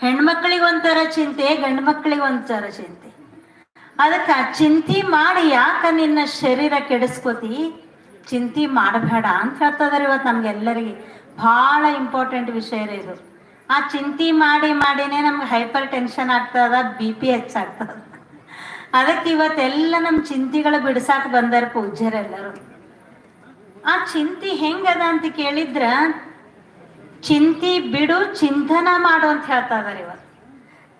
ಹೆಣ್ಮಕ್ಳಿಗೆ ಒಂಥರ ಚಿಂತೆ, ಗಂಡು ಮಕ್ಳಿಗೆ ಒಂಥರ ಚಿಂತೆ. ಅದಕ್ಕೆ ಚಿಂತೆ ಮಾಡಿ ಯಾಕ ನಿನ್ನ ಶರೀರ ಕೆಡಿಸ್ಕೋತಿ? ಚಿಂತೆ ಮಾಡಬೇಡ ಅಂತ ಹೇಳ್ತದಾರೆ ಇವತ್ತು ನಮ್ಗೆಲ್ಲರಿಗೆ. ಭಾಳ ಇಂಪಾರ್ಟೆಂಟ್ ವಿಷಯ ರೀ ಇದು. ಆ ಚಿಂತೆ ಮಾಡಿ ಮಾಡಿನೇ ನಮ್ಗೆ ಹೈಪರ್ ಟೆನ್ಷನ್ ಆಗ್ತದ ಬಿ ಪಿ ಹೆಚ್ಚಾಗ್ತದ ಅದಕ್ಕೆ ಇವತ್ತೆಲ್ಲ ನಮ್ಮ ಚಿಂತೆಗಳು ಬಿಡ್ಸಾಕ ಬಂದಾರ ಪೂಜ್ಯರೆಲ್ಲರೂ. ಆ ಚಿಂತೆ ಹೆಂಗದ ಅಂತ ಕೇಳಿದ್ರ ಚಿಂತಿ ಬಿಡು, ಚಿಂತನ ಮಾಡು ಅಂತ ಹೇಳ್ತಾ ಇದಾರೆ ಇವತ್ತು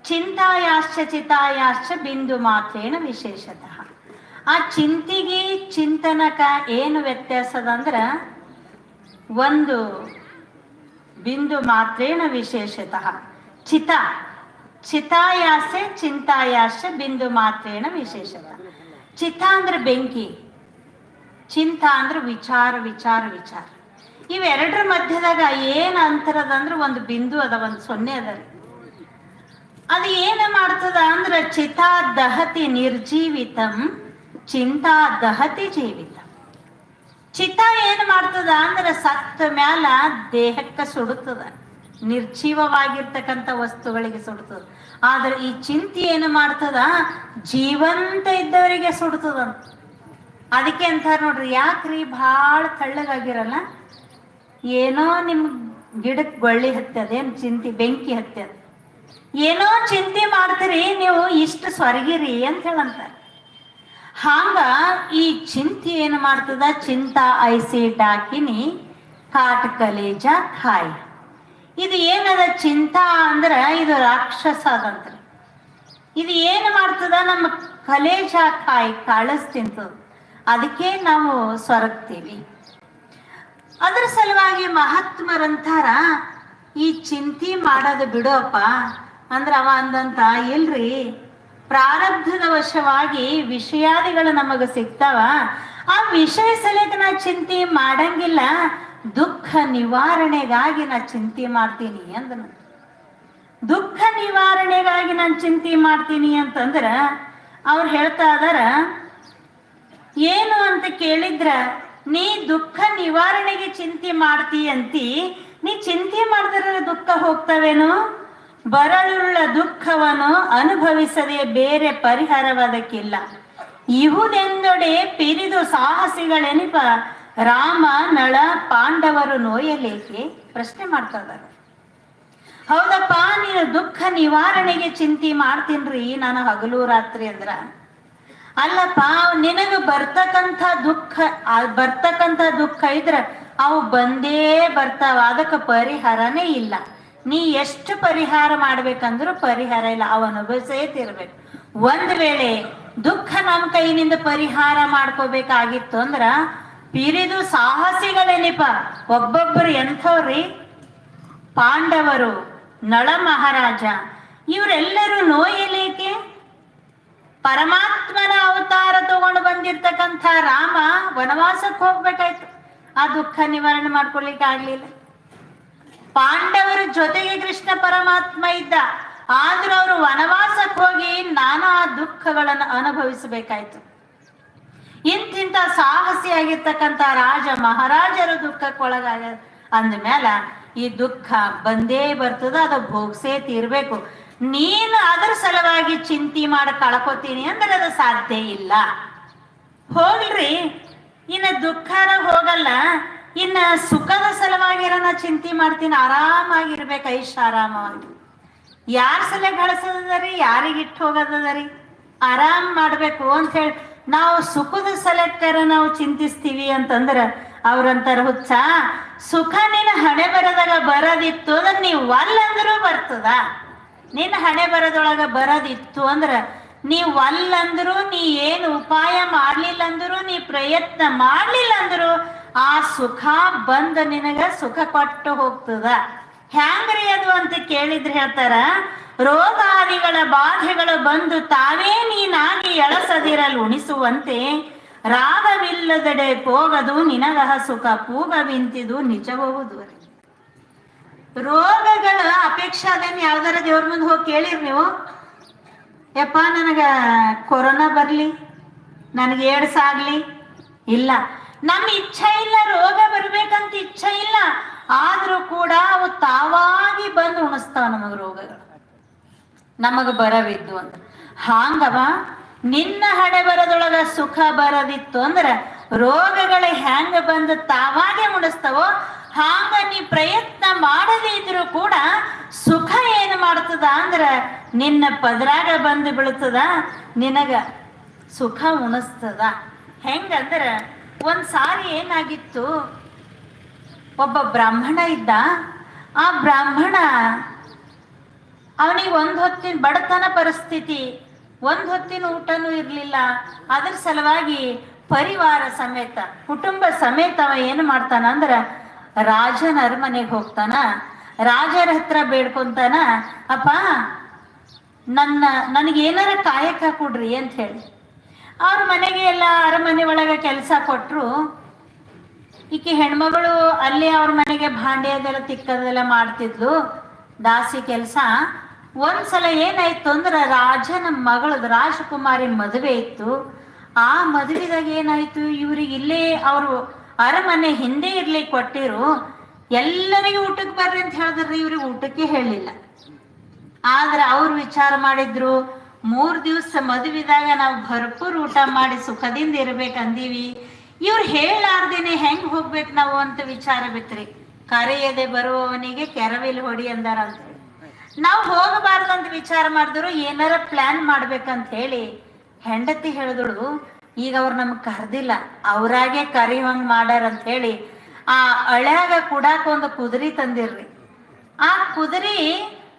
ಚಿಂತಾಯಾಶ್ಚ ಚಿತಾಯಾಶ್ಚ ಬಿಂದು ಮಾತ್ರೇನ ವಿಶೇಷತಃ. ಆ ಚಿಂತಿಗೆ ಚಿಂತನಕ ಏನು ವ್ಯತ್ಯಾಸದಂದ್ರ ಒಂದು ಬಿಂದು ಮಾತ್ರೇನ ವಿಶೇಷತಃ. ಚಿತ, ಚಿತಾಯಾಸೆ ಚಿಂತಾಯಾಶ್ಚ ಬಿಂದು ಮಾತ್ರೇನ ವಿಶೇಷತಃ. ಚಿತ ಅಂದ್ರೆ ಬೆಂಕಿ, ಚಿಂತ ಅಂದ್ರೆ ವಿಚಾರ ವಿಚಾರ ವಿಚಾರ. ಇವೆರಡರ ಮಧ್ಯದಾಗ ಏನ್ ಅಂತರದ ಅಂದ್ರೆ ಒಂದು ಬಿಂದು ಅದ, ಒಂದು ಸೊನ್ನೆ ಅದ. ಅದು ಏನ ಮಾಡ್ತದ ಅಂದ್ರ ಚಿತಾ ದಹತಿ ನಿರ್ಜೀವಿತಂ, ಚಿಂತಾ ದಹತಿ ಜೀವಿತ. ಚಿತ ಏನ್ ಮಾಡ್ತದ ಅಂದ್ರ ಸತ್ತ ಮ್ಯಾಲ ದೇಹಕ್ಕ ಸುಡುತ್ತದ ನಿರ್ಜೀವವಾಗಿರ್ತಕ್ಕಂಥ ವಸ್ತುಗಳಿಗೆ ಸುಡುತ್ತದ ಆದ್ರೆ ಈ ಚಿಂತೆ ಏನು ಮಾಡ್ತದ, ಜೀವಂತ ಇದ್ದವರಿಗೆ ಸುಡುತ್ತದಂತ ಅದಕ್ಕೆ ಅಂತಾರ ನೋಡ್ರಿ, ಯಾಕ್ರಿ ಭಾಳ ತಳ್ಳಗಾಗಿರಲ್ಲ? ಏನೋ ನಿಮ್ ಗಿಡಕ್ಕೆ ಗೊಳ್ಳಿ ಹತ್ತದೇನ್ ಚಿಂತೆ, ಬೆಂಕಿ ಹತ್ತದ. ಏನೋ ಚಿಂತೆ ಮಾಡ್ತೀರಿ, ನೀವು ಇಷ್ಟು ಸ್ವರ್ಗಿರಿ ಅಂತ ಹೇಳಂತಾರೆ ಹಾಂಗ ಈ ಚಿಂತೆ ಏನು ಮಾಡ್ತದ? ಚಿಂತಾ ಐಸಿ ಡಾಕಿನಿ, ಕಾಟ ಕಲೇಜ ಹಾಯ್. ಇದು ಏನದ ಚಿಂತಾ ಅಂದ್ರ, ಇದು ರಾಕ್ಷಸ ಅದಂತ್ರಿ. ಇದು ಏನು ಮಾಡ್ತದ? ನಮ್ಮ ಕಲೇಜ ಕಾಯಿ ಕಾಳಸ್ ತಿಂತದ. ಅದಕ್ಕೆ ನಾವು ಸ್ವರಗ್ತೀವಿ. ಅದ್ರ ಸಲುವಾಗಿ ಮಹಾತ್ಮರಂತಾರ ಈ ಚಿಂತೆ ಮಾಡೋದು ಬಿಡೋಪ್ಪ, ಅಂದ್ರ ಅವ ಅಂದಂತ ಇಲ್ರಿ. ಪ್ರಾರಬ್ಧದ ವಶವಾಗಿ ವಿಷಯಾದಿಗಳು ನಮಗ ಸಿಗ್ತಾವ. ಆ ವಿಷಯ ಸಲಕ ನಾ ಚಿಂತೆ ಮಾಡಂಗಿಲ್ಲ, ದುಃಖ ನಿವಾರಣೆಗಾಗಿ ನಾ ಚಿಂತೆ ಮಾಡ್ತೀನಿ ಅಂದನು. ದುಃಖ ನಿವಾರಣೆಗಾಗಿ ನಾನು ಚಿಂತೆ ಮಾಡ್ತೀನಿ ಅಂತಂದ್ರ, ಅವ್ರು ಹೇಳ್ತಾ ಇದಾರ, ಏನು ಅಂತ ಕೇಳಿದ್ರ ನೀ ದುಃಖ ನಿವಾರಣೆಗೆ ಚಿಂತೆ ಅಂತಿ, ನೀ ಚಿಂತೆ ಮಾಡಿದ್ರೆ ದುಃಖ ಹೋಗ್ತವೇನು? ಬರಳುಳ್ಳ ದುಃಖವನ್ನು ಅನುಭವಿಸದೆ ಬೇರೆ ಪರಿಹಾರವಾದಕ್ಕಿಲ್ಲ. ಇಹುದೆಂದೊಡೆ ಪಿರಿದು ಸಾಹಸಿಗಳೆನಿಪ, ರಾಮ, ನಳ, ಪಾಂಡವರು ನೋಯಲೇಕೆ? ಪ್ರಶ್ನೆ ಮಾಡ್ತಾ ಹೌದಪ್ಪ, ನೀನು ದುಃಖ ನಿವಾರಣೆಗೆ ಚಿಂತೆ ಮಾಡ್ತೀನ್ರಿ, ನಾನು ಹಗಲು ರಾತ್ರಿ ಅಂದ್ರ. ಅಲ್ಲಪ್ಪ ನಿನಗ ಬರ್ತಕ್ಕಂಥ ದುಃಖ ಬರ್ತಕ್ಕಂಥ ದುಃಖ ಇದ್ರ ಅವು ಬಂದೇ ಬರ್ತಾವ, ಅದಕ್ಕೆ ಪರಿಹಾರನೇ ಇಲ್ಲ. ನೀ ಎಷ್ಟು ಪರಿಹಾರ ಮಾಡ್ಬೇಕಂದ್ರೂ ಪರಿಹಾರ ಇಲ್ಲ, ಅವ ಅನುಭವಿಸೇ ತಿರ್ಬೇಕು. ಒಂದ್ ವೇಳೆ ದುಃಖ ನಮ್ಮ ಕೈನಿಂದ ಪರಿಹಾರ ಮಾಡ್ಕೋಬೇಕಾಗಿತ್ತು ಅಂದ್ರ ಪಿರಿದು ಸಾಹಸಿಗಳೇನಿಪ ಒಬ್ಬೊಬ್ಬರು ಎಂಥವ್ರಿ? ಪಾಂಡವರು, ನಳ ಮಹಾರಾಜ, ಇವರೆಲ್ಲರೂ ನೋಯಲೇಕೆ ಪರಮಾತ್ಮನ ಅವತಾರ ತಗೊಂಡು ಬಂದಿರ್ತಕ್ಕಂಥ ರಾಮ ವನವಾಸಕ್ಕೆ ಹೋಗ್ಬೇಕಾಯ್ತು. ಆ ದುಃಖ ನಿವಾರಣೆ ಮಾಡ್ಕೊಳ್ಲಿಕ್ಕೆ ಆಗ್ಲಿಲ್ಲ. ಪಾಂಡವರ ಜೊತೆಗೆ ಕೃಷ್ಣ ಪರಮಾತ್ಮ ಇದ್ದ. ಆದ್ರೂ ಅವರು ವನವಾಸಕ್ಕೆ ಹೋಗಿ ನಾನಾ ದುಃಖಗಳನ್ನು ಅನುಭವಿಸಬೇಕಾಯ್ತು. ಇಂತಿಂತ ಸಾಹಸಿಯಾಗಿರ್ತಕ್ಕಂಥ ರಾಜ ಮಹಾರಾಜರು ದುಃಖಕ್ಕೊಳಗಾಗ ಮೇಲೆ ಈ ದುಃಖ ಬಂದೇ ಬರ್ತದ, ಅದು ಭೋಗಸೇ ತೀರ್ಬೇಕು. ನೀನು ಅದರ ಸಲುವಾಗಿ ಚಿಂತೆ ಮಾಡಿ ಕಳ್ಕೊತೀನಿ ಅಂದ್ರೆ ಅದು ಸಾಧ್ಯ ಇಲ್ಲ. ಹೋಗ್ರಿ, ಇನ್ನ ದುಃಖನ ಹೋಗಲ್ಲ, ಇನ್ನ ಸುಖದ ಸಲುವಾಗಿರ ನಾ ಚಿಂತೆ ಮಾಡ್ತೀನಿ, ಆರಾಮಾಗಿರ್ಬೇಕು ಐಷ್ ಆರಾಮವಾಗಿ ಯಾರ ಸಲ ಗಳಿಸೋದರಿ, ಯಾರಿಗೆ ಇಟ್ಟು ಹೋಗೋದದರಿ? ಆರಾಮ್ ಮಾಡ್ಬೇಕು ಅಂತ ಹೇಳಿ, ನಾವು ಸುಖದ ಸಲಕ್ಕರ ನಾವು ಚಿಂತಿಸ್ತೀವಿ ಅಂತಂದ್ರ ಅವ್ರಂತಾರ, ಹುಚ್ಚ, ಸುಖ ನಿನ್ನ ಹಣೆ ಬರದಾಗ ಬರೋದಿತ್ತು ಅದನ್ನ ನೀವು ಅಲ್ಲಂದ್ರೂ ಬರ್ತದ. ನಿನ್ನ ಹಣೆ ಬರದೊಳಗ ಬರೋದಿತ್ತು ಅಂದ್ರ ನೀ ಒಲ್ಲಂದ್ರು ನೀ ಏನು ಉಪಾಯ ಮಾಡ್ಲಿಲ್ಲ ಅಂದ್ರು ನೀ ಪ್ರಯತ್ನ ಮಾಡ್ಲಿಲ್ಲ ಅಂದ್ರು ಆ ಸುಖ ಬಂದ ನಿನಗ ಸುಖ ಕೊಟ್ಟು ಹೋಗ್ತದ. ಹ್ಯಾಂಗ್ರಿ ಅದು ಅಂತ ಕೇಳಿದ್ರೆ ಹೇಳ್ತಾರ, ರೋಗಾದಿಗಳ ಬಾಧೆಗಳು ಬಂದು ತಾವೇ ನೀನಾಗಿ ಎಳಸದಿರಲು ಉಣಿಸುವಂತೆ, ರಾಗವಿಲ್ಲದಡೆ ಹೋಗದು ನಿನಗಹ ಸುಖ ಪೂಗವಿಂತಿದು ನಿಜಬಹುದು ರೋಗಗಳ ಅಪೇಕ್ಷಾ ಅದೇನ್ ಯಾವ್ದಾರ ದೇವ್ರ ಮುಂದೆ ಹೋಗಿ ಕೇಳಿರ್ ನೀವು? ಯಪ್ಪ, ನನಗ ಕೊರೋನಾ ಬರ್ಲಿ, ನನಗೆ ಏಡ್ಸ್ ಆಗ್ಲಿ, ಇಲ್ಲ. ನಮ್ಮ ಇಚ್ಛೆ ಇಲ್ಲ ರೋಗ ಬರ್ಬೇಕಂತ ಇಚ್ಛೆ ಇಲ್ಲ. ಆದ್ರೂ ಕೂಡ ಅವು ತಾವಾಗಿ ಬಂದು ಉಣಿಸ್ತಾವ ನಮಗ ರೋಗಗಳು. ನಮಗ ಬರವಿದ್ದು ಅಂತ. ಹಾಂಗವ, ನಿನ್ನ ಹಣೆ ಬರದೊಳಗ ಸುಖ ಬರದಿತ್ತು ಅಂದ್ರ ರೋಗಗಳ ಹೆಂಗ ಬಂದು ತಾವಾಗೆ ಮುಡಿಸ್ತಾವೋ ಹಾಂಗ ನೀ ಪ್ರಯತ್ನ ಮಾಡದೇ ಇದ್ರು ಕೂಡ ಸುಖ ಏನು ಮಾಡ್ತದ ಅಂದ್ರ ನಿನ್ನ ಪದರಾಗ ಬಂದು ಬೀಳ್ತದ, ನಿನಗ ಸುಖ ಉಣಿಸ್ತದ. ಹೆಂಗಂದ್ರ ಒಂದ್ ಸಾರಿ ಏನಾಗಿತ್ತು, ಒಬ್ಬ ಬ್ರಾಹ್ಮಣ ಇದ್ದ, ಆ ಬ್ರಾಹ್ಮಣ ಅವನಿಗೆ ಒಂದು ಹೊತ್ತಿನ ಬಡತನ ಪರಿಸ್ಥಿತಿ, ಒಂದು ಹೊತ್ತಿನ ಊಟನೂ ಇರಲಿಲ್ಲ. ಅದ್ರ ಸಲುವಾಗಿ ಪರಿವಾರ ಸಮೇತ, ಕುಟುಂಬ ಸಮೇತ ಅವ ಏನು ಮಾಡ್ತಾನ ಅಂದ್ರ ರಾಜನ ಅರಮನೆಗೆ ಹೋಗ್ತಾನ. ರಾಜರ ಹತ್ರ ಬೇಡ್ಕೊಂತಾನ. ಅಪ್ಪ, ನನ್ನ ನನಗೆ ಏನಾರ ಕಾಯಕ ಕೊಡ್ರಿ ಅಂತ ಹೇಳಿ. ಅವ್ರ ಮನೆಗೆ ಎಲ್ಲ ಅರಮನೆ ಒಳಗೆ ಕೆಲಸ ಕೊಟ್ಟರು ಈಕೆ ಹೆಣ್ಮಗಳು ಅಲ್ಲಿ ಅವ್ರ ಮನೆಗೆ ಭಾಂಡ್ಯದೆಲ್ಲ ತಿಕ್ಕದೆಲ್ಲ ಮಾಡ್ತಿದ್ಲು. ದಾಸಿ ಕೆಲಸ. ಒಂದ್ಸಲ ಏನಾಯ್ತು ಅಂದ್ರೆ ರಾಜನ ಮಗಳದು ರಾಜಕುಮಾರಿ ಮದುವೆ ಇತ್ತು. ಆ ಮದುವೆದಾಗ ಏನಾಯ್ತು? ಇವ್ರಿಗೆ ಇಲ್ಲೇ ಅವರು ಅರಮನೆ ಹಿಂದೆ ಇರ್ಲಿ ಕೊಟ್ಟಿರು, ಎಲ್ಲರಿಗೂ ಊಟಕ್ಕೆ ಬರ್ರಿ ಅಂತ ಹೇಳಿದ್ರಿ ಇವ್ರಿಗೆ ಊಟಕ್ಕೆ ಹೇಳಿಲ್ಲ. ಆದ್ರೆ ಅವ್ರು ವಿಚಾರ ಮಾಡಿದ್ರು, ಮೂರ್ ದಿವಸ ಮದುವಿದಾಗ ನಾವು ಭರ್ಪೂರ್ ಊಟ ಮಾಡಿ ಸುಖದಿಂದ ಇರ್ಬೇಕಂದೀವಿ. ಇವ್ರು ಹೇಳಾರ್ದೇನೆ ಹೆಂಗ್ ಹೋಗ್ಬೇಕು ನಾವು ಅಂತ ವಿಚಾರ ಬಿತ್ರಿ ಕರೆಯದೆ ಬರುವವನಿಗೆ ಕೆರವಿಲ್ ಹೊಡಿ ಅಂದಾರಂತ. ನಾವು ಹೋಗಬಾರ್ದಂತ ವಿಚಾರ ಮಾಡಿದ್ರು, ಏನಾರ ಪ್ಲಾನ್ ಮಾಡ್ಬೇಕಂತ ಹೇಳಿ ಹೆಂಡತಿ ಹೇಳಿದಳು ಈಗ ಅವ್ರು ನಮ್ಗ್ ಕರ್ದಿಲ್ಲ. ಅವ್ರಾಗೆ ಕರಿವಂಗ್ ಮಾಡ್ಯಾರ ಅಂತ ಹೇಳಿ ಆ ಅಳ್ಯಾಗ ಕುಡಾಕ ಒಂದು ಕುದುರಿ ತಂದಿರ್ರಿ. ಆ ಕುದುರಿ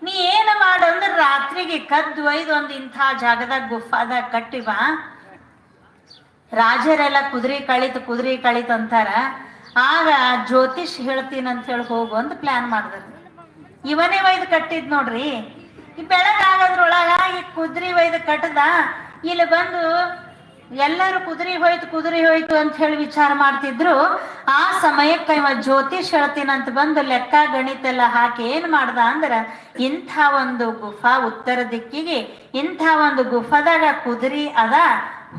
ನೀ ಏನ ಮಾಡಂದ್ರ ರಾತ್ರಿಗೆ ಕದ್ದು ಒಯ್ದು ಒಂದು ಇಂಥ ಜಾಗದಾಗ ಗುಫಾದಾಗ ಕಟ್ಟಿವ ರಾಜರೆಲ್ಲ ಕುದುರೆ ಕಳಿತು ಕುದುರೆ ಕಳಿತು ಅಂತಾರ. ಆಗ ಜ್ಯೋತಿಷ್ ಹೇಳ್ತೀನಿ ಅಂತ ಹೇಳಿ ಹೋಗು ಅಂತ ಪ್ಲಾನ್ ಮಾಡಿದ್ರು. ಇವನೇ ಒಯ್ದು ಕಟ್ಟಿದ್ ನೋಡ್ರಿ. ಈ ಬೆಳಗಾಗದ್ರೊಳಗ ಈ ಕುದುರೆ ಒಯ್ದು ಕಟ್ಟದ ಇಲ್ಲಿ ಬಂದು ಎಲ್ಲರೂ ಕುದುರೆ ಹೋಯ್ತು ಕುದುರೆ ಹೋಯ್ತು ಅಂತ ಹೇಳಿ ವಿಚಾರ ಮಾಡ್ತಿದ್ರು. ಆ ಸಮಯಕ್ಕೆ ಇವ ಜ್ಯೋತಿಷ್ ಹೇಳ್ತೀನಂತ ಬಂದು ಲೆಕ್ಕ, ಗಣಿತ ಎಲ್ಲ ಹಾಕಿ ಏನ್ ಮಾಡ್ದ ಅಂದ್ರ, ಇಂಥ ಒಂದು ಗುಫಾ ಉತ್ತರ ದಿಕ್ಕಿಗೆ, ಇಂಥ ಒಂದು ಗುಫಾದಾಗ ಕುದುರೆ ಅದ,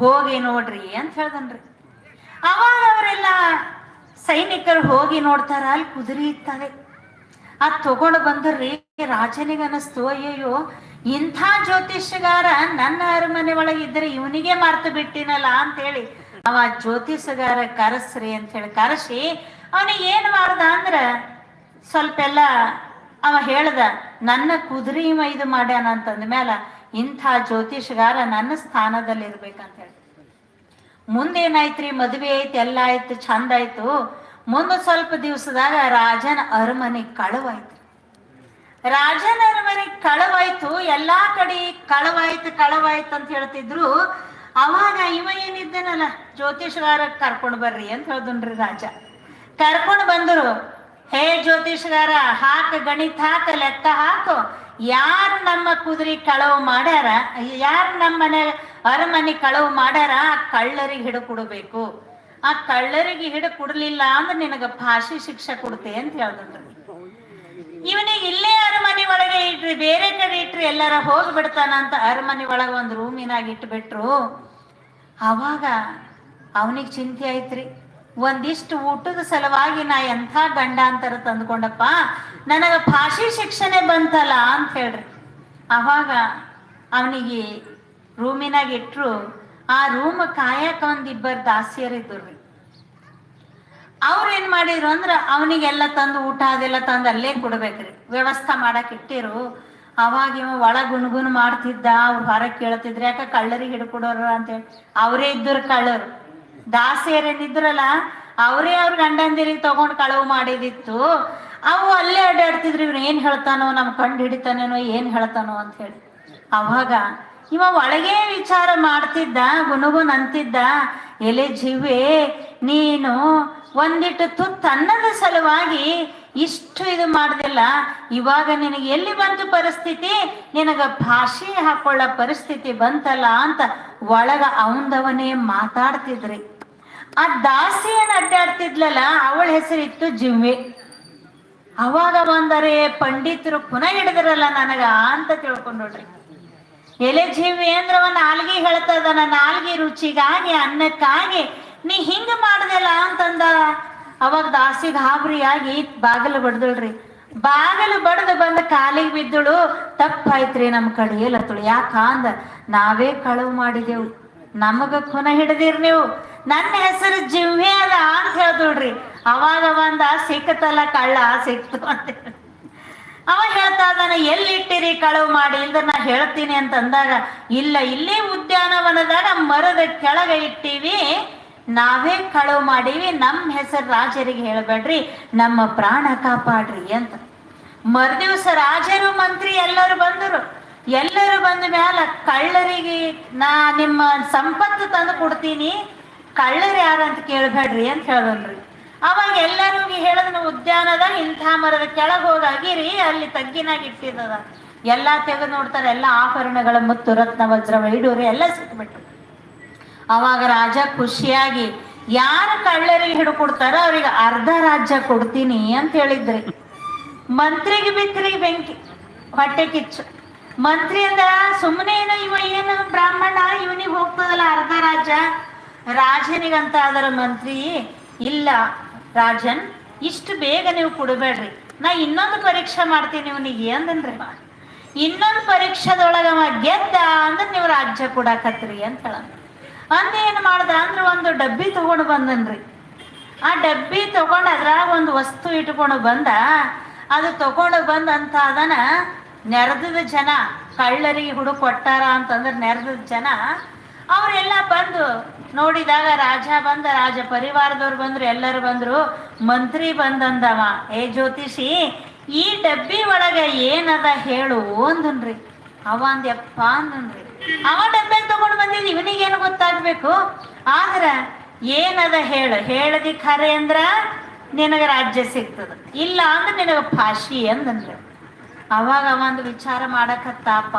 ಹೋಗಿ ನೋಡ್ರಿ ಅಂತ ಹೇಳ್ದನ್ರಿ. ಅವಾಗ ಅವರೆಲ್ಲ ಸೈನಿಕರು ಹೋಗಿ ನೋಡ್ತಾರ, ಅಲ್ಲಿ ಕುದುರೆ ಇತ್ತವೆ. ಆ ತಗೊಂಡು ಬಂದ್ರಿ ರಾಜನಿಗೆ ಅನಸ್ತು ಅಯ್ಯಯ್ಯೋ ಇಂಥ ಜ್ಯೋತಿಷ್ಯಗಾರ ನನ್ನ ಅರಮನೆ ಒಳಗೆ ಇದ್ರೆ ಇವನಿಗೆ ಮರ್ತು ಬಿಟ್ಟಿನಲ್ಲ ಅಂತ ಹೇಳಿ ಅವ ಜ್ಯೋತಿಷಗಾರ ಕರೆಸ್ರಿ ಅಂತ ಹೇಳಿ ಕರೆಸಿ, ಅವನಿಗೆ ಏನ್ ಮಾಡ್ದ ಅಂದ್ರ ಸ್ವಲ್ಪ ಎಲ್ಲ ಅವ ಹೇಳ್ದ, ನನ್ನ ಕುದುರೆ ಮೈದು ಮಾಡ್ಯಾನ ಅಂತಂದ ಮೇಲ ಇಂಥ ಜ್ಯೋತಿಷಗಾರ ನನ್ನ ಸ್ಥಾನದಲ್ಲಿ ಇರ್ಬೇಕಂತ ಹೇಳಿ ಮುಂದೇನಾಯ್ತ್ರಿ, ಮದ್ವೆ ಐತಿ ಎಲ್ಲ ಆಯ್ತು ಚಂದ ಆಯ್ತು, ಮುಂದೆ ಸ್ವಲ್ಪ ದಿವಸದಾಗ ರಾಜನ ಅರಮನೆ ಕಳವಾಯ್ತು ರಾಜನ ಅರಮನೆ ಕಳವಾಯ್ತು, ಎಲ್ಲಾ ಕಡೆ ಕಳವಾಯ್ತು ಕಳವಾಯ್ತು ಅಂತ ಹೇಳ್ತಿದ್ರು. ಅವಾಗ ಇವ ಏನಿದ್ದೇನಲ್ಲ, ಜ್ಯೋತಿಷಗಾರ ಕರ್ಕೊಂಡು ಬರ್ರಿ ಅಂತ ಹೇಳ್ದನ್ರಿ ರಾಜ. ಕರ್ಕೊಂಡು ಬಂದರು, ಹೇ ಜ್ಯೋತಿಷಗಾರ, ಹಾಕ, ಗಣಿತ ಹಾಕ, ಲೆಕ್ಕ ಹಾಕು. ಯಾರು ನಮ್ಮ ಕುದುರೆ ಕಳವು ಮಾಡ್ಯಾರ? ಯಾರು ನಮ್ಮ ಮನೆ ಅರಮನೆ ಕಳವು ಮಾಡ್ಯಾರ? ಆ ಕಳ್ಳರಿಗೆ ಹಿಡ ಕೊಡಬೇಕು. ಆ ಕಳ್ಳರಿಗೆ ಹಿಡ ಕೊಡ್ಲಿಲ್ಲ ಅಂದ್ರೆ ನಿನಗ ಭಾಷೆ ಶಿಕ್ಷೆ ಕೊಡ್ತೆ ಅಂತ ಹೇಳ್ದನ್ರಿ. ಇವನಿಗೆ ಇಲ್ಲೇ ಅರಮನೆ ಒಳಗೆ ಇಟ್ರಿ, ಬೇರೆ ಕಡೆ ಇಟ್ರಿ, ಎಲ್ಲಾರ ಹೋಗ್ಬಿಡ್ತಾನ ಅಂತ ಅರಮನೆ ಒಳಗೆ ಒಂದು ರೂಮಿನಾಗ ಇಟ್ಬಿಟ್ರು. ಅವಾಗ ಅವನಿಗೆ ಚಿಂತೆ ಆಯ್ತ್ರಿ. ಒಂದಿಷ್ಟು ಊಟದ ಸಲುವಾಗಿ ನಾ ಎಂಥ ಗಂಡಾಂತರ ತಂದ್ಕೊಂಡಪ್ಪ, ನನಗ ಫಾಶಿ ಶಿಕ್ಷಣೆ ಬಂತಲ್ಲ ಅಂತ ಹೇಳ್ರಿ. ಅವಾಗ ಅವನಿಗೆ ರೂಮಿನಾಗ ಇಟ್ರು. ಆ ರೂಮ್ ಕಾಯಕ ಒಂದಿಬ್ಬರು ದಾಸಿಯರಿದ್ರು ಅವ್ರು ಏನ್ ಮಾಡಿದ್ರು ಅಂದ್ರ ಅವನಿಗೆಲ್ಲ ತಂದು ಊಟ ಅದೆಲ್ಲ ತಂದು ಅಲ್ಲೇ ಕೊಡ್ಬೇಕ್ರಿ. ವ್ಯವಸ್ಥೆ ಮಾಡಕ್ ಇಟ್ಟಿರು. ಅವಾಗ ಇವ ಒಳ ಗುಣಗುಣ ಮಾಡ್ತಿದ್ದ, ಅವ್ರು ಹೊರಗೆ ಕೇಳ್ತಿದ್ರು. ಯಾಕ ಕಳ್ಳರಿಗೆ ಹಿಡ್ಕೊಡೋರು ಅಂತೇಳಿ ಅವರೇ ಇದ್ದರು ಕಳ್ಳರು. ದಾಸಿಯರೇನಿದ್ರಲ್ಲ ಅವರೇ ಅವ್ರ ಗಂಡಂದಿರಿಗೆ ತಗೊಂಡ್ ಕಳವು ಮಾಡಿದಿತ್ತು. ಅವು ಅಲ್ಲೇ ಅಡ್ಡಾಡ್ತಿದ್ರು. ಇವ್ರು ಏನ್ ಹೇಳ್ತಾನೋ, ನಮ್ ಕಂಡು ಹಿಡಿತಾನೇನೋ, ಏನ್ ಹೇಳ್ತಾನೋ ಅಂತ ಹೇಳಿ. ಅವಾಗ ಇವ ಒಳಗೆ ವಿಚಾರ ಮಾಡ್ತಿದ್ದ ಗುನುಗುನ್ ಅಂತಿದ್ದ. ಎಲೆ ಜೀವೆ ನೀನು ಒಂದಿಟ್ಟು ತುತ್ತು ಅನ್ನದ ಸಲುವಾಗಿ ಇಷ್ಟು ಇದು ಮಾಡ್ದಿಲ್ಲ, ಇವಾಗ ನಿನಗೆ ಎಲ್ಲಿ ಬಂತು ಪರಿಸ್ಥಿತಿ? ನಿನಗ ಭಾಷೆ ಹಾಕೊಳ್ಳೋ ಪರಿಸ್ಥಿತಿ ಬಂತಲ್ಲ ಅಂತ ಒಳಗ ಅವಂದವನೇ ಮಾತಾಡ್ತಿದ್ರಿ. ಆ ದಾಸಿ ಏನ್ ಅಡ್ಡಾಡ್ತಿದ್ಲಲ್ಲ, ಅವಳ ಹೆಸರಿತ್ತು ಜಿವ್ವೆ ಅವಾಗ ಬಂದರೆ ಪಂಡಿತರು ಪುನಃ ಹಿಡಿದ್ರಲ್ಲ ನನಗ ಅಂತ ತಿಳ್ಕೊಂಡ್ ನೋಡ್ರಿ ಎಲೆ ಜೀವಿ ಅಂದ್ರೆ ಅವನ ನಾಲ್ಗಿ ಹೇಳ್ತದ ನನ್ನ ನಾಲ್ಗಿ ರುಚಿಗಾಗಿ, ಅನ್ನಕ್ಕಾಗಿ ನೀ ಹಿಂಗ ಮಾಡ್ದಲ್ಲ ಅಂತಂದ. ಅವಾಗ ದಾಸಿ ಗಾಬರಿಯಾಗಿ ಬಾಗಿಲು ಬಡ್ದಳ್ರಿ. ಬಾಗಿಲು ಬಡ್ದು ಬಂದ ಕಾಲಿಗೆ ಬಿದ್ದಳು. ತಪ್ಪಾಯ್ತ್ರಿ ನಮ್ಮ ಕಡೆ ಏಲತ್ತಳು ಯಾಕ ಅಂದ? ನಾವೇ ಕಳವು ಮಾಡಿದೆವು. ನಮಗ ಖುನ ಹಿಡ್ದಿರ್ ನೀವು. ನನ್ನ ಹೆಸರು ಜಿವ್ವೆ ಅದ ಅಂತ ಹೇಳ್ದಳ್ರಿ ಅವಾಗ ಒಂದ ಸಿಕ್ಕತಲ್ಲ ಕಳ್ಳ ಸಿಕ್ತು ಅಂತ. ಅವ ಹೇಳ್ತಾ ಇದ್ದಾನೆ, ಎಲ್ಲಿಟ್ಟಿರಿ ಕಳವು ಮಾಡಿ? ಇಲ್ದ ನಾ ಹೇಳ್ತೀನಿ ಅಂತಂದಾಗ, ಇಲ್ಲ, ಇಲ್ಲೇ ಉದ್ಯಾನವನದಾಗ ಮರದ ಕೆಳಗೆ ಇಟ್ಟಿವಿ. ನಾವೇ ಕಳವು ಮಾಡೀವಿ ನಮ್ಮ ಹೆಸರು ರಾಜರಿಗೆ ಹೇಳಬೇಡ್ರಿ, ನಮ್ಮ ಪ್ರಾಣ ಕಾಪಾಡ್ರಿ ಅಂತ. ಮರುದಿವಸ ರಾಜರು, ಮಂತ್ರಿ ಎಲ್ಲರೂ ಬಂದರು. ಎಲ್ಲರೂ ಬಂದ ಮ್ಯಾಲ ಕಳ್ಳರಿಗೆ ನಾ ನಿಮ್ಮ ಸಂಪತ್ತು ತಂದು ಕೊಡ್ತೀನಿ, ಕಳ್ಳರು ಯಾರು ಅಂತ ಕೇಳಬೇಡ್ರಿ ಅಂತ ಹೇಳ್ದನ್ರಿ ಅವಾಗ ಎಲ್ಲರೂ ಹೇಳದನ ಉದ್ಯಾನದ ಇಂಥ ಮರದ ಕೆಳಗೆ ಹೋಗಾಗಿರಿ, ಅಲ್ಲಿ ತಗ್ಗಿನಾಗ ಇಟ್ಟಿದ್ದದ ಎಲ್ಲಾ ತೆಗೆದು ನೋಡ್ತಾರೆ, ಎಲ್ಲಾ ಆಭರಣಗಳ ಮುತ್ತು ರತ್ನ ವಜ್ರ ವೈಡೂರು ಎಲ್ಲ ಸಿಕ್ಬಿಟ್ಟು ಅವಾಗ ರಾಜ ಖುಷಿಯಾಗಿ, ಯಾರು ಕಳ್ಳರಿಗೆ ಹಿಡ್ಕೊಡ್ತಾರೋ ಅವ್ರಿಗೆ ಅರ್ಧ ರಾಜ್ಯ ಕೊಡ್ತೀನಿ ಅಂತ ಹೇಳಿದ್ರಿ. ಮಂತ್ರಿಗೆ ಬಿತ್ರಿ ಬೆಂಕಿ, ಹೊಟ್ಟೆ ಕಿಚ್ಚು. ಮಂತ್ರಿ ಅಂದ ಸುಮ್ಮನೆ ಏನೋ ಇವ ಏನು ಬ್ರಾಹ್ಮಣ, ಇವನಿಗೆ ಹೋಗ್ತದಲ್ಲ ಅರ್ಧ ರಾಜ ರಾಜನಿಗಂತ ಅದರ ಮಂತ್ರಿ, ಇಲ್ಲ ರಾಜನ್, ಇಷ್ಟು ಬೇಗ ನೀವು ಕೊಡಬೇಡ್ರಿ. ನಾ ಇನ್ನೊಂದು ಪರೀಕ್ಷೆ ಮಾಡ್ತೀನಿ ಇವನಿಗೆ ಅಂದನ್ರಿ. ಇನ್ನೊಂದು ಪರೀಕ್ಷೆದೊಳಗ ಗೆದ್ದ ಅಂದ್ರೆ ನೀವು ರಾಜ್ಯ ಕೊಡಾಕತ್ರಿ ಅಂತ ಹೇಳ ಅಂದ ಏನು ಮಾಡ್ದ ಅಂದ್ರೆ ಒಂದು ಡಬ್ಬಿ ತಗೊಂಡು ಬಂದನ್ರಿ. ಆ ಡಬ್ಬಿ ತಗೊಂಡು ಅದ್ರಾಗ ಒಂದು ವಸ್ತು ಇಟ್ಕೊಂಡು ಬಂದ, ಅದು ತಗೊಂಡು ಬಂದಂತ ಅದನ್ನ ನೆರೆದ ಜನ ಕಳ್ಳರಿಗೆ ಹುಡುಕ್ ಕೊಟ್ಟಾರ ಅಂತಂದ್ರೆ ನೆರೆದ ಜನ, ಅವರೆಲ್ಲ ಬಂದು ನೋಡಿದಾಗ ರಾಜ ಬಂದ, ರಾಜ ಪರಿವಾರದವ್ರು ಬಂದ್ರು, ಎಲ್ಲರೂ ಬಂದ್ರು, ಮಂತ್ರಿ ಬಂದಂದವ, ಏ ಜ್ಯೋತಿಷಿ, ಈ ಡಬ್ಬಿ ಒಳಗ ಏನದ ಹೇಳು ಅಂದನ್ರಿ. ಅವ ಅಂದ್ಯಪ್ಪ ಅಂದನ್ರಿ. ಅವ ಡಬ್ಬೆ ತಗೊಂಡು ಬಂದಿದ್ ಇವನಿಗೇನು ಗೊತ್ತಾಗ್ಬೇಕು? ಆದ್ರ ಏನದ ಹೇಳು? ಹೇಳದಿ ಖರೆ ಅಂದ್ರ ನಿನಗ ರಾಜ್ಯ ಸಿಗ್ತದ. ಇಲ್ಲ ಅಂದ್ರೆ ನಿನಗ ಫಾಶಿ ಅಂದನ್ರಿ ಅವಾಗ ಅವ ಒಂದು ವಿಚಾರ ಮಾಡಕತ್ತಾಪ.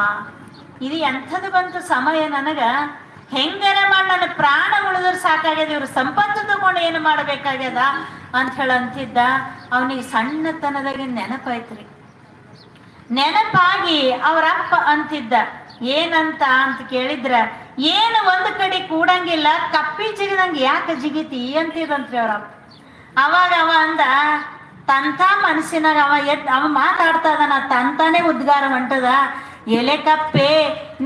ಇದು ಎಂಥದ್ದು ಬಂತು ಸಮಯ ನನಗ? ಹೆಂಗರ ಮಾಡಿ ನನ್ನ ಪ್ರಾಣ ಉಳಿದ್ರೆ ಸಾಕಾಗ್ಯದ, ಇವ್ರ ಸಂಪತ್ತು ತಗೊಂಡು ಏನು ಮಾಡಬೇಕಾಗ್ಯದ ಅಂತ ಹೇಳಿ ಅಂತಿದ್ದ. ಅವನಿಗೆ ಸಣ್ಣತನದಾಗ ನೆನಪಾಯ್ತ್ರಿ. ನೆನಪಾಗಿ ಅವರಪ್ಪ ಅಂತಿದ್ದ ಏನಂತ ಅಂತ ಕೇಳಿದ್ರ, ಏನು ಒಂದು ಕಡೆ ಕೂಡಂಗಿಲ್ಲ, ಕಪ್ಪಿ ಜಿಗಿದಂಗೆ ಯಾಕೆ ಜಿಗಿತಿ ಅಂತಿದಂತ್ರಿ ಅವ್ರಪ್ಪ ಅವಾಗ ಅವ ಅಂದ, ತಂತ ಮನಸ್ಸಿನಾಗ ಅವ ಎದ್, ಅವ ಮಾತಾಡ್ತಾ ಇದ್ದಾನ ತಂತಾನೆ ಉದ್ಗಾರ ಹೊಂಟದ. ಎಲೆ ಕಪ್ಪೆ,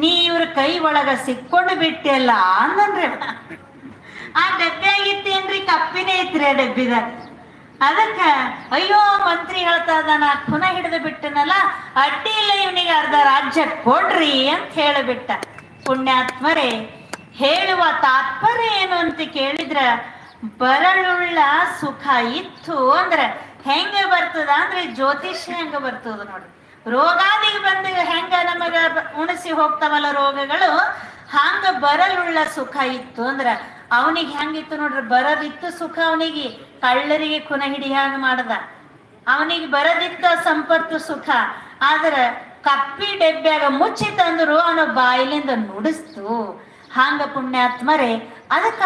ನೀ ಇವ್ರ ಕೈ ಒಳಗ ಸಿಕ್ಕೊಂಡು ಬಿಟ್ಟಿಲ್ಲ ಅಂದನ್ರಿ. ಆ ಡಬ್ಬೆ ಆಗಿತ್ತೇನ್ರಿ ಕಪ್ಪಿನೇ ಐತ್ರಿ ಆ ಡಬ್ಬಿದಾಗ ಅದಕ್ಕ, ಅಯ್ಯೋ, ಮಂತ್ರಿ ಹೇಳ್ತಾ ಇದಾನ ಖುನ ಹಿಡಿದು ಬಿಟ್ಟನಲ್ಲ ಅಡ್ಡಿ ಇಲ್ಲ ಇವನಿಗೆ ಅರ್ಧ ರಾಜ್ಯ ಕೊಡ್ರಿ ಅಂತ ಹೇಳಿಬಿಟ್ಟ. ಪುಣ್ಯಾತ್ಮರೇ, ಹೇಳುವ ತಾತ್ಪರ್ಯ ಏನು ಅಂತ ಕೇಳಿದ್ರ, ಬರಳುಳ್ಳ ಸುಖ ಇತ್ತು ಅಂದ್ರ, ಹೆಂಗ ಬರ್ತದ ಅಂದ್ರೆ ಜ್ಯೋತಿಷ್ಯ ಹೆಂಗ ಬರ್ತದ ನೋಡಿ ರೋಗಾದಿಗೆ ಬಂದ ಹೆಂಗ ನಮಗ ಉಣಿಸಿ ಹೋಗ್ತಾವಲ್ಲ ರೋಗಗಳು ಹಂಗ ಬರಲುಳ್ಳ ಸುಖ ಇತ್ತು ಅಂದ್ರ ಅವನಿಗೆ ಹೆಂಗಿತ್ತು ನೋಡ್ರಿ ಬರದಿತ್ತು ಸುಖ ಅವನಿಗೆ ಕಳ್ಳರಿಗೆ ಕುನ ಹಿಡಿಯಾಗ ಮಾಡ್ದ. ಅವನಿಗೆ ಬರದಿತ್ತ ಸಂಪತ್ತು ಸುಖ. ಆದ್ರ ಕಪ್ಪಿ ಡೆಬ್ಬ್ಯಾಗ ಮುಚ್ಚಿ ತಂದ್ರು ಅವನ ಬಾಯಿಲಿಂದ ನುಡಿಸ್ತು. ಹಾಂಗ ಪುಣ್ಯಾತ್ಮರೇ, ಅದಕ್ಕೆ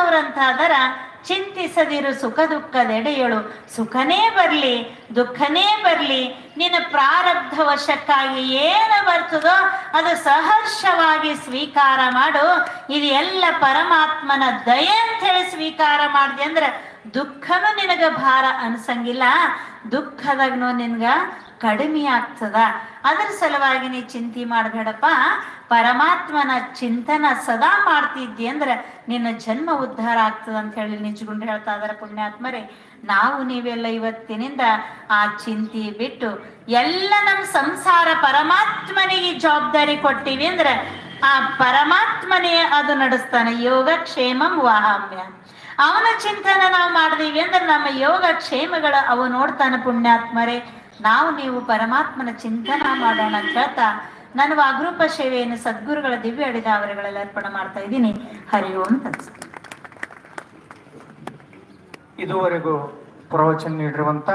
ಚಿಂತಿಸದಿರು ಸುಖ ದುಃಖದೆಡೆಯಳು. ಸುಖನೇ ಬರಲಿ, ದುಃಖನೇ ಬರಲಿ, ನಿನ್ನ ಪ್ರಾರಬ್ಧ ವಶಕ್ಕಾಗಿ ಏನು ಬರ್ತದೋ ಅದು ಸಹರ್ಷವಾಗಿ ಸ್ವೀಕಾರ ಮಾಡು. ಇದು ಎಲ್ಲ ಪರಮಾತ್ಮನ ದಯೆ ಅಂತ ಹೇಳಿ ಸ್ವೀಕಾರ ಮಾಡಿದೆ ಅಂದ್ರೆ ದುಃಖನೂ ನಿನಗ ಭಾರ ಅನ್ಸಂಗಿಲ್ಲ. ದುಃಖದಾಗ್ನು ನಿನ್ಗ ಕಡಿಮೆ ಆಗ್ತದ ಅದ್ರ ಸಲುವಾಗಿ ನೀ ಚಿಂತೆ ಮಾಡಬೇಡಪ್ಪ. ಪರಮಾತ್ಮನ ಚಿಂತನ ಸದಾ ಮಾಡ್ತಿದ್ದಿ ಅಂದ್ರೆ ನಿನ್ನ ಜನ್ಮ ಉದ್ಧಾರ ಆಗ್ತದ ಅಂತ ಹೇಳಿ ನಿಜಗುಂಡು ಹೇಳ್ತಾ ಇದಾರೆ ಪುಣ್ಯಾತ್ಮರೇ. ನಾವು ನೀವೆಲ್ಲ ಇವತ್ತಿನಿಂದ ಆ ಚಿಂತೆ ಬಿಟ್ಟು ಎಲ್ಲ ನಮ್ಮ ಸಂಸಾರ ಪರಮಾತ್ಮನಿಗೆ ಜವಾಬ್ದಾರಿ ಕೊಟ್ಟಿವಿ ಅಂದ್ರೆ ಆ ಪರಮಾತ್ಮನೇ ಅದು ನಡೆಸ್ತಾನೆ. ಯೋಗ ಕ್ಷೇಮಂ ವಾಹಾಮ್ಯ. ಅವನ ಚಿಂತನೆ ನಾವು ಮಾಡಿದೀವಿ ಅಂದ್ರೆ ನಮ್ಮ ಯೋಗ ಕ್ಷೇಮಗಳ ಅವು ನೋಡ್ತಾನೆ ಪುಣ್ಯಾತ್ಮರೇ. ನಾವು ನೀವು ಪರಮಾತ್ಮನ ಚಿಂತನ ಮಾಡೋಣ ಅಂತ ಹೇಳ್ತಾ ನಾನು ವಾಗ್ರೂಪ ಸೇವೆಯನ್ನು ಸದ್ಗುರುಗಳ ದಿವ್ಯ ಅಡಿದಾವರೆಗಳಲ್ಲಿ ಅರ್ಪಣ ಮಾಡ್ತಾ ಇದ್ದೀನಿ. ಹರಿ ಓಂ ಇದುವರೆಗೂ ಪ್ರವಚನ ನೀಡಿರುವಂತ